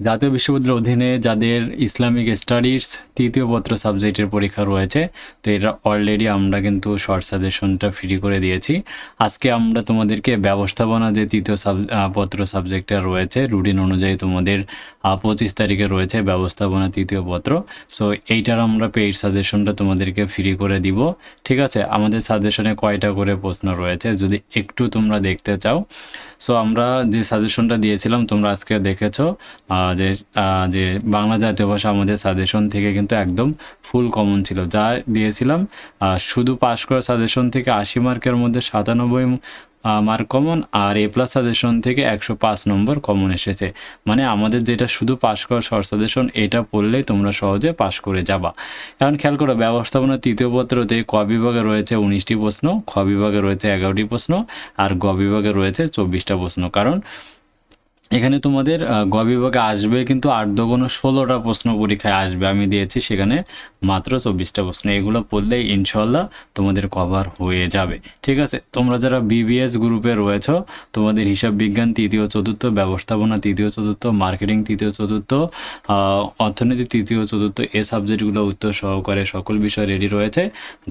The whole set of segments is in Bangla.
জাতীয় বিশ্ববিদ্যালয়ের অধীনে যাদের ইসলামিক স্টাডিজ তৃতীয় পত্র সাবজেক্টের পরীক্ষা রয়েছে, তো এটা অলরেডি আমরা কিন্তু শর্ট সাজেশনটা ফ্রি করে দিয়েছি। আজকে আমরা তোমাদেরকে ব্যবস্থাপনা যে তৃতীয় সাব পত্র সাবজেক্টটা রয়েছে রুটিন অনুযায়ী তোমাদের পঁচিশ তারিখে রয়েছে ব্যবস্থাপনা তৃতীয় পত্র। সো এইটার আমরা পেইড সাজেশনটা তোমাদেরকে ফ্রি করে দিব। ঠিক আছে? আমাদের সাজেশনে কয়টা করে প্রশ্ন রয়েছে, যদি একটু তোমরা দেখতে চাও। সো আমরা যে সাজেশনটা দিয়েছিলাম, তোমরা আজকে দেখেছ। যে যে বাংলা জাতীয় ভাষা আমাদের সাজেশন থেকে কিন্তু একদম ফুল কমন ছিল। যা দিয়েছিলাম শুধু পাশ করা সাজেশন থেকে আশি মার্কের মধ্যে সাতানব্বই মার্ক কমন আর এ প্লাস সাজেশন থেকে একশো পাঁচ নম্বর কমন এসেছে। মানে আমাদের যেটা শুধু পাশ করা শর্ট সাজেশন এটা পড়লেই তোমরা সহজে পাশ করে যাবা। এখন খেয়াল করো ব্যবস্থাপনা তৃতীয় পত্রতে ক বিভাগে রয়েছে উনিশটি প্রশ্ন, খ বিভাগে রয়েছে এগারোটি প্রশ্ন, আর গ বিভাগে রয়েছে চব্বিশটা প্রশ্ন। কারণ এখানে তোমাদের গ বিভাগে আসবে কিন্তু আট দোগুণ ষোলোটা প্রশ্ন পরীক্ষায় আসবে। আমি দিয়েছি সেখানে মাত্র চব্বিশটা প্রশ্ন। এগুলো পড়লেই ইনশাল্লাহ তোমাদের কভার হয়ে যাবে। ঠিক আছে? তোমরা যারা বিবিএস গ্রুপে রয়েছো, তোমাদের হিসাব বিজ্ঞান, তৃতীয় চতুর্থ, ব্যবস্থাপনা তৃতীয় চতুর্থ মার্কেটিং তৃতীয় চতুর্থ অর্থনীতি তৃতীয় চতুর্থ, এ সাবজেক্টগুলো উত্তর সহকারে সকল বিষয় রেডি রয়েছে।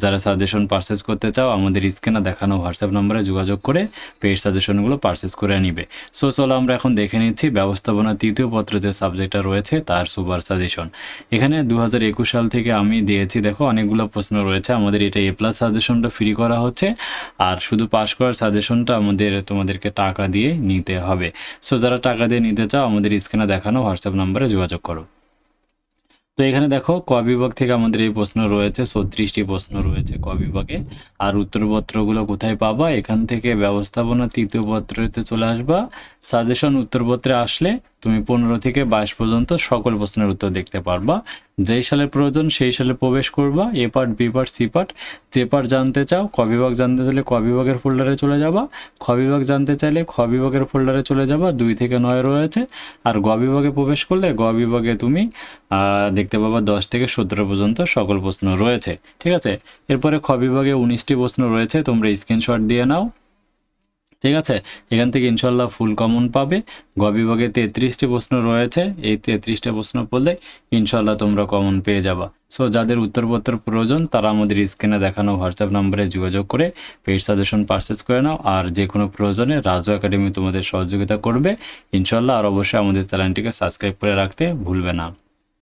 যারা সাজেশন পারচেস করতে চাও, আমাদের স্ক্রিনে দেখানো হোয়াটসঅ্যাপ নম্বরে যোগাযোগ করে পেড সাজেশনগুলো পারচেস করে নিবে। সো চলো আমরা এখন দেখে নিচ্ছি। ব্যবস্থাপনা তৃতীয় পত্র যে সাবজেক্টটা রয়েছে, তার সুপার সাজেশন। এখানে দু হাজার একুশ সাল থেকে আমি দিয়েছি, দেখো, অনেকগুলো প্রশ্ন রয়েছে। আমাদের এটা এ প্লাস সাজেশনটা ফ্রি করা হচ্ছে। আর শুধু পাস করার সাজেশনটা আমাদের, তোমাদেরকে টাকা দিয়ে নিতে হবে। সো যারা টাকা দিয়ে নিতে চাও, আমাদের স্ক্রিনে দেখানো হোয়াটসঅ্যাপ নাম্বারে যোগাযোগ করো। তো এখানে দেখো, ক বিভাগ থেকে আমাদের এই প্রশ্ন রয়েছে, ছত্রিশটি প্রশ্ন রয়েছে ক বিভাগে। আর উত্তরপত্রগুলো কোথায় পাবা? এখান থেকে ব্যবস্থাপনা তৃতীয় পত্রতে চলে আসবা। সাজেশন উত্তরপত্রে আসলে তুমি পনেরো থেকে বাইশ পর্যন্ত সকল প্রশ্নের উত্তর দেখতে পারবা। যেই সালে প্রয়োজন, সেই সালে প্রবেশ করবা। A part, B part, C part. যে পার্ট জানতে চাও, ক বিভাগ জানতে চাইলে ক বিভাগের ফোল্ডারে চলে যাবা। খ বিভাগ জানতে চাইলে খ বিভাগের ফোল্ডারে চলে যাবা। দুই থেকে নয় রয়েছে। আর গ বিভাগে প্রবেশ করলে গ বিভাগে তুমি দেখতে পাবা দশ থেকে সতেরো পর্যন্ত সকল প্রশ্ন রয়েছে। ঠিক আছে? এরপরে খ বিভাগে উনিশটি প্রশ্ন রয়েছে, তোমরা স্ক্রিনশট দিয়ে নাও। ঠিক আছে? এখান থেকে ইনশাল্লাহ ফুল কমন পাবে। গ বিভাগে তেত্রিশটি প্রশ্ন রয়েছে। এই তেত্রিশটা প্রশ্ন পড়লে ইনশাল্লাহ তোমরা কমন পেয়ে যাবা। সো যাদের উত্তরপত্র প্রয়োজন, তারা আমাদের স্ক্রিনে দেখানো হোয়াটসঅ্যাপ নম্বরে যোগাযোগ করে পেড সাজেশন পারচেস করে নাও। আর যে কোনো প্রয়োজনে রাজু একাডেমি তোমাদের সহযোগিতা করবে। ইনশাল্লাহ আর অবশ্যই আমাদের চ্যানেলটিকে সাবস্ক্রাইব করে রাখতে ভুলবে না।